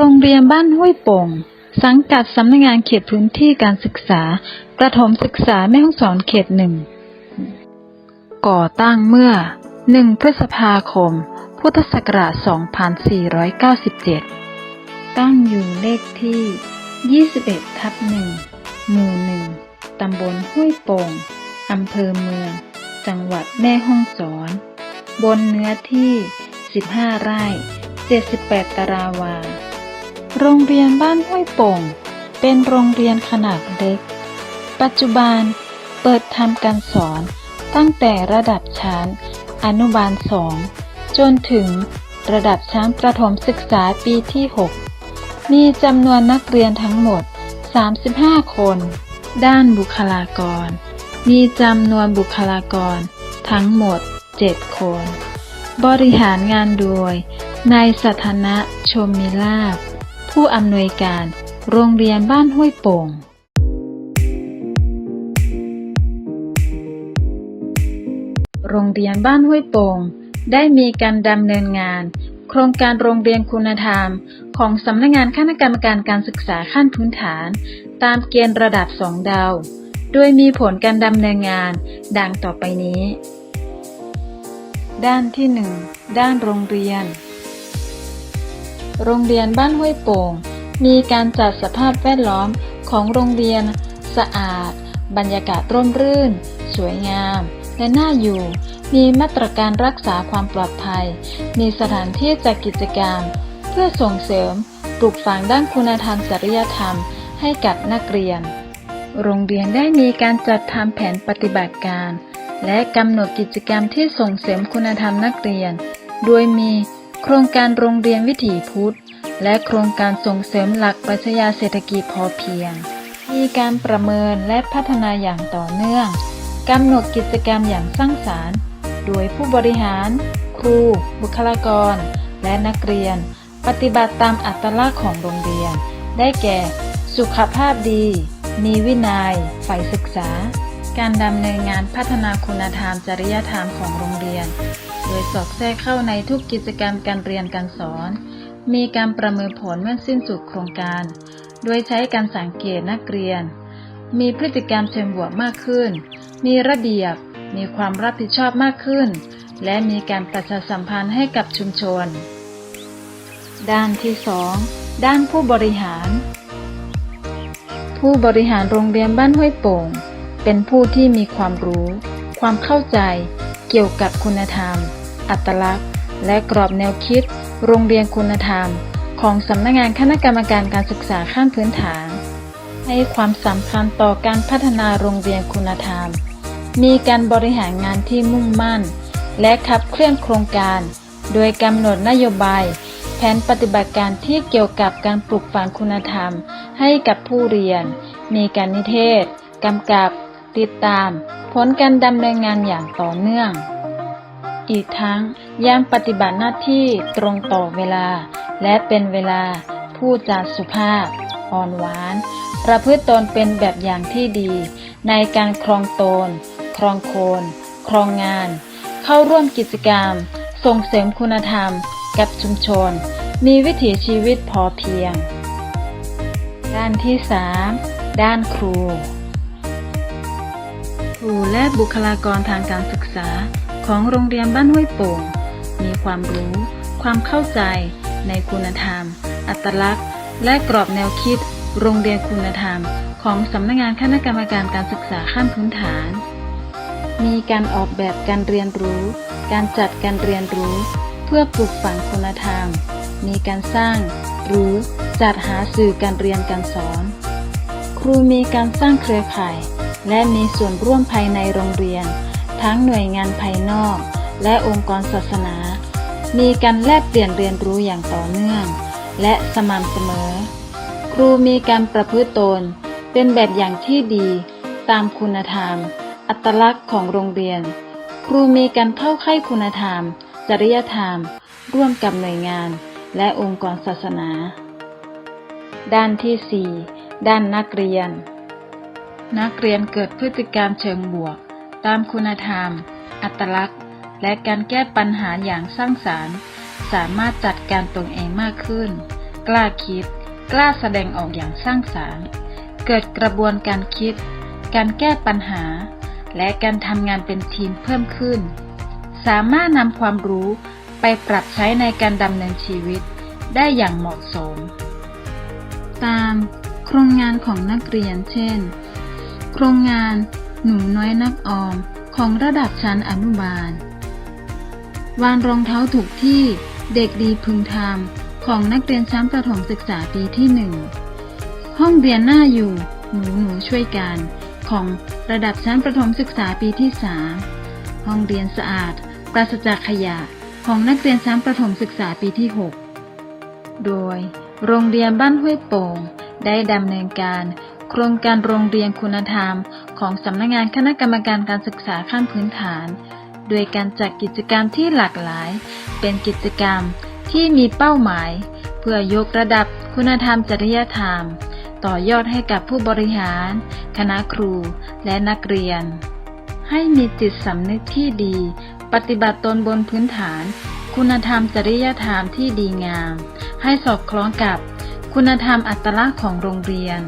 โรงเรียนบ้านห้วยโป่ง สังกัดสำนักงานเขตพื้นที่การศึกษา ประถมศึกษาแม่ฮ่องสอนเขตหนึ่ง ก่อตั้งเมื่อ 1 พฤษภาคม พุทธศักราช 2497 ตั้งอยู่เลขที่ 21 ทับ1หมู่1ตำบลห้วยโป่งอำเภอเมือง จังหวัดแม่ฮ่องสอน บนเนื้อที่ 15 ไร่ 78 ตารางวา โรงเรียนบ้านห้วยโป่ง เป็นโรงเรียนขนาดเล็ก ปัจจุบันเปิดทำการสอนตั้งแต่ระดับชั้น อนุบาล2จนถึงระดับชั้นประถมศึกษาปีที่ 6 มีจำนวนนักเรียนทั้งหมด 35 คน ด้านบุคลากร มีจำนวนบุคลากร ทั้งหมด 7 คน บริหารงานโดยนายสัทนะชมมิลาภ ผู้อำนวยการ โรงเรียนบ้านห้วยโป่ง โรงเรียนบ้านห้วยโป่ง ได้มีการดำเนินงาน โครงการโรงเรียนคุณธรรม ของสำนักงานคณะกรรมการการศึกษาขั้นพื้นฐาน ตามเกณฑ์ระดับสองดาว โดยมีผลการดำเนินงาน ดังต่อไปนี้ ด้านที่ 1 ด้านโรงเรียน โรงเรียนบ้านห้วยโป่ง มีการจัดสภาพแวดล้อมของโรงเรียน สะอาด บรรยากาศร่มรื่น สวยงาม และน่าอยู่ มีมาตรการรักษาความปลอดภัย มีสถานที่จัดกิจกรรม เพื่อส่งเสริมปลูกฝังด้านคุณธรรมจริยธรรมให้กับนักเรียน โรงเรียนได้มีการจัดทำแผนปฏิบัติการ และกำหนดกิจกรรมที่ส่งเสริมคุณธรรมนักเรียน โดยมี โครงการโรงเรียนวิถีพุทธ และโครงการส่งเสริมหลักปรัชญาเศรษฐกิจพอเพียง มีการประเมินและพัฒนาอย่างต่อเนื่องกำหนดกิจกรรมอย่างสร้างสารรค์ โดยผู้บริหาร ครู บุคลากร และนักเรียน ปฏิบัติตามอัตลักษณ์ของโรงเรียน ได้แก่ สุขภาพดี มีวินัยใฝ่ศึกษา การดำเนินงานพัฒนาคุณธรรมจริยธรรมของโรงเรียน โดยสอดแทรกเข้าในทุกกิจกรรมการเรียนการสอน มีการประเมินผลเมื่อสิ้นสุดโครงการ โดยใช้การสังเกตนักเรียน มีพฤติกรรมเชิงบวกมากขึ้น มีระเบียบ มีความรับผิดชอบมากขึ้น และมีการประชาสัมพันธ์ให้กับชุมชน ด้านที่ 2 ด้านผู้บริหาร ผู้บริหารโรงเรียนบ้านห้วยโป่ง เป็นผู้ที่มีความรู้ ความเข้าใจ เกี่ยวกับคุณธรรม อัตลักษณ์ และกรอบแนวคิด โรงเรียนคุณธรรม ของสำนักงานคณะกรรมการการศึกษาขั้นพื้นฐาน ให้ความสำคัญต่อการพัฒนาโรงเรียนคุณธรรม มีการบริหารงานที่มุ่งมั่น และขับเคลื่อนโครงการ โดยกำหนดนโยบาย แผนปฏิบัติการที่เกี่ยวกับการปลูกฝังคุณธรรม ให้กับผู้เรียน มีการนิเทศกำกับ ติดตาม ผลการดำเนินงานอย่างต่อเนื่อง อีกทั้งยังปฏิบัติหน้าที่ตรงต่อเวลา และเป็นเวลาผู้จาสุภาพ อ่อนหวาน ประพฤติตนเป็นแบบอย่างที่ดี ในการครองตน ครองโคน ครองงาน เข้าร่วมกิจกรรม ส่งเสริมคุณธรรม กับชุมชน มีวิถีชีวิตพอเพียง ด้านที่ 3 ด้านครู รูและบุคลากรทางการศึกษา ของโรงเรียนบ้านห้วยโป่ง มีความรู้ ความเข้าใจ ในคุณธรรม อัตลักษณ์ และกรอบแนวคิด โรงเรียนคุณธรรม ของสำนักงานคณะกรรมการการศึกษาขั้นพื้นฐาน มีการออกแบบการเรียนรู้ การจัดการเรียนรู้ เพื่อปลูกฝังคุณธรรม มีการสร้าง หรือจัดหาสื่อการเรียนการสอน ครูมีการสร้างเครือข่าย และมีส่วนร่วมภายในโรงเรียน ทั้งหน่วยงานภายนอก และองค์กรศาสนา มีการแลกเปลี่ยนเรียนรู้อย่างต่อเนื่อง และสม่ำเสมอ ครูมีการประพฤติตน เป็นแบบอย่างที่ดี ตามคุณธรรม อัตลักษณ์ของโรงเรียน ครูมีการเข้าค่ายคุณธรรม จริยธรรม ร่วมกับหน่วยงาน และองค์กรศาสนา ด้านที่ 4 ด้านนักเรียน นักเรียนเกิดพฤติกรรมเชิงบวก ตามคุณธรรม อัตลักษณ์ และการแก้ปัญหาอย่างสร้างสารรค์ สามารถจัดการตนเองมากขึ้น กล้าคิด กล้าแสดงออกอย่างสร้างสรรค์ เกิดกระบวนการคิด การแก้ปัญหา และการทำงานเป็นทีมเพิ่มขึ้น สามารถนำความรู้ไปปรับใช้ในการดำเนินชีวิตได้อย่างเหมาะสม ตามโครงงานของนักเรียนเช่น โครงงานหนูน้อยนักออมของระดับชั้นอนุบาล วางรองเท้าถูกที่เด็กดีพึงทำของนักเรียนชั้นประถมศึกษาปีที่หนึ่งห้องเรียนหน่าอยู่หนูหนูช่วยกันของระดับชั้นประถมศึกษาปีที่3ห้องเรียนสะอาดปราศจากขยะของนักเรียนชั้นประถมศึกษาปีที่ 6 โดย โรงเรียนบ้านห้วยโป่ง ได้ดำเนินการ ครงการโรงเรียนคุณธรรม ของสำนักงงานคณะกรรมการการศึกษาขั้นพื้นฐาน โดยการจัดกิจกรรมที่หลากหลาย เป็นกิจกรรมที่มีเป้าหมาย เพื่อยกระดับคุณธรรมจริยธรรม ต่อยอดให้กับผู้บริหาร คณะครูและนักเรียน ให้มีจิตสำนึกที่ดี ปฏิบัติตนบนพื้นฐาน คุณธรรมจริยธรรมที่ดีงาม ให้สอดคล้องกับ คุณธรรมอัตลักษณ์ของโรงเรียน